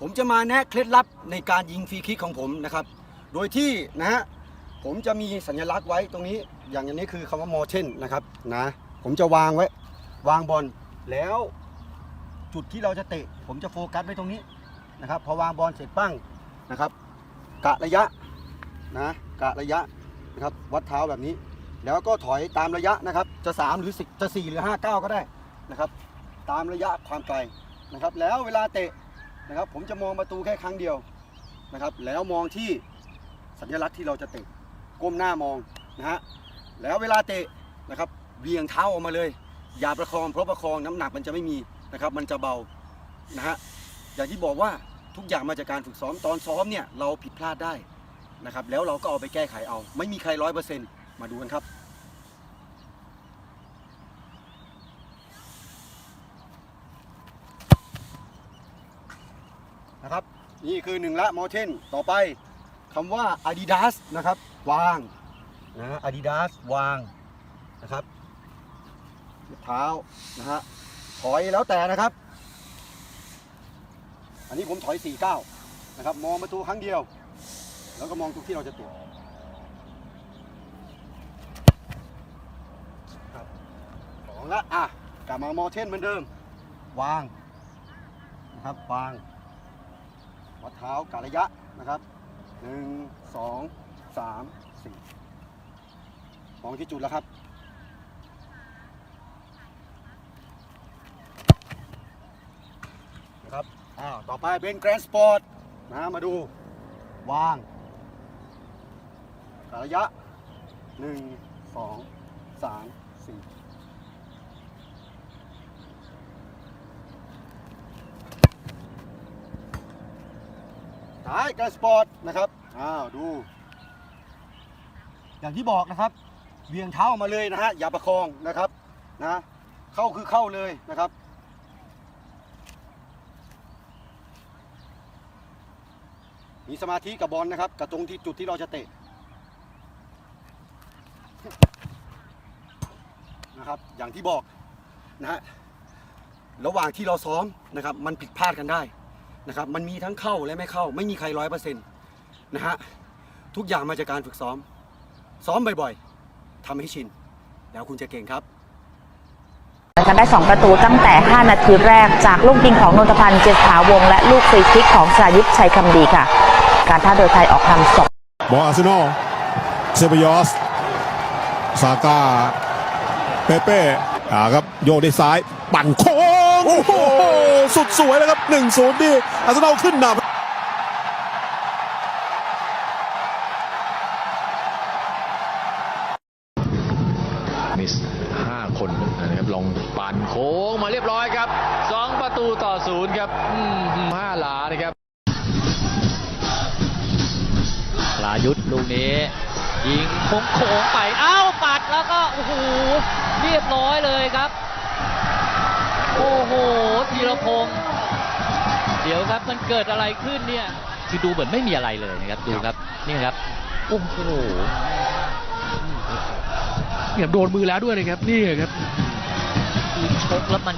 ผมจะมาแนะเคล็ดลับในการยิงฟรีคิกของผมนะครับ โดยที่นะฮะผมจะมีสัญลักษณ์ไว้ตรงนี้ อย่างอันนี้คือคำว่าโมเช่นนะครับนะผมจะวางไว้ วางบอลแล้วจุดที่เราจะเตะ ผมจะโฟกัสไว้ตรงนี้นะครับพอวางบอลเสร็จปั้งนะครับ กะระยะนะกะระยะนะครับวัดเท้าแบบนี้ แล้วก็ถอยตามระยะนะครับ จะ 3 หรือ 10 จะ 4 หรือ 5 9 ก็ได้นะครับ ตามระยะความไกลนะครับ แล้วเวลาเตะ นะครับ ผมจะมองประตูแค่ครั้งเดียวนะครับ แล้วมองที่สัญลักษณ์ที่เราจะเตะก้มหน้ามองนะฮะแล้วเวลาเตะนะครับเบี่ยงเท้าออกมาเลย อย่าประคองเพราะประคองน้ำหนักมันจะไม่มีนะครับ มันจะเบานะฮะอย่างที่บอกว่าทุกอย่างมาจากการฝึกซ้อมตอนซ้อมเนี่ยเราผิดพลาดได้นะครับ แล้วเราก็เอาไปแก้ไขเอา ไม่มีใครร้อยเปอร์เซ็นต์มาดูกันครับ นะครับ นี่คือหนึ่งละมอเทนต่อไปคำว่า Adidas นะครับ วางนะ Adidas วางนะครับเท้านะฮะถอยแล้วแต่นะครับ อันนี้ผมถอย 49 นะครับ มองประตูครั้งเดียว แล้วก็มองทุกที่เราจะตรวจครับสองละอะกลับมามอเทนเหมือนเดิม วางนะครับวาง วัดเท้ากะระยะนะครับหนึ่งสองสามสี่มองที่จุดแล้วครับนะครับอ้าวต่อไปเป็นแกรนด์สปอร์ตนะมาดูวางกะระยะหนึ่งสองสามสี่ ท้ายการสปอร์ตนะครับอ้าวดู อย่างที่บอกนะครับเวียงเท้าออกมาเลยนะฮะอย่าประคองนะครับนะเข้าคือเข้าเลยนะครับมีสมาธิกับบอลนะครับกับตรงที่จุดที่เราจะเตะนะครับอย่างที่บอกนะฮะระหว่างที่เราซ้อมนะครับมันผิดพลาดกันได้ นะครับมันมีทั้งเข้าและไม่เข้า ไม่มีใครร้อยเปอร์เซ็นต์นะฮะทุกอย่างมาจากการฝึกซ้อม ซ้อมบ่อยๆทำให้ชิน แล้วคุณจะเก่งครับนะคะได้ 2 ประตูตั้งแต่ 5 นาทีแรกจากลูกยิงของนนทพันธ์เจษฐาวงศ์และลูกฟรีคิกของสรายุทธชัยคำดีค่ะ การท่าเรือไทยออกนำสองบอลอาร์เซนอลเซเบยอสซาก้าเปเป้อ่าครับโยกด้วยซ้าย ปั่นโค้ง โอ้โห สุดสวยเลยครับ1-0ที่อาร์เซนอลขึ้นนำมิส5คนนะครับลองปั่นโค้งมาเรียบร้อยครับ 2 ประตูต่อศูนย์ครับห้าหลานะครับลายุทธลูกนี้ยิงโค้งโค้งไปอ้าวปัดแล้วก็โอ้โหเรียบร้อยเลยครับ โอ้โหธีรพงศ์เดี๋ยวครับมันเกิดอะไรขึ้นเนี่ย คือดูเหมือนไม่มีอะไรเลยนะครับ ดูครับ นี่ครับ โอ้โหเนี่ยโดนมือแล้วด้วยนะครับ นี่ครับ คือชกแล้วมัน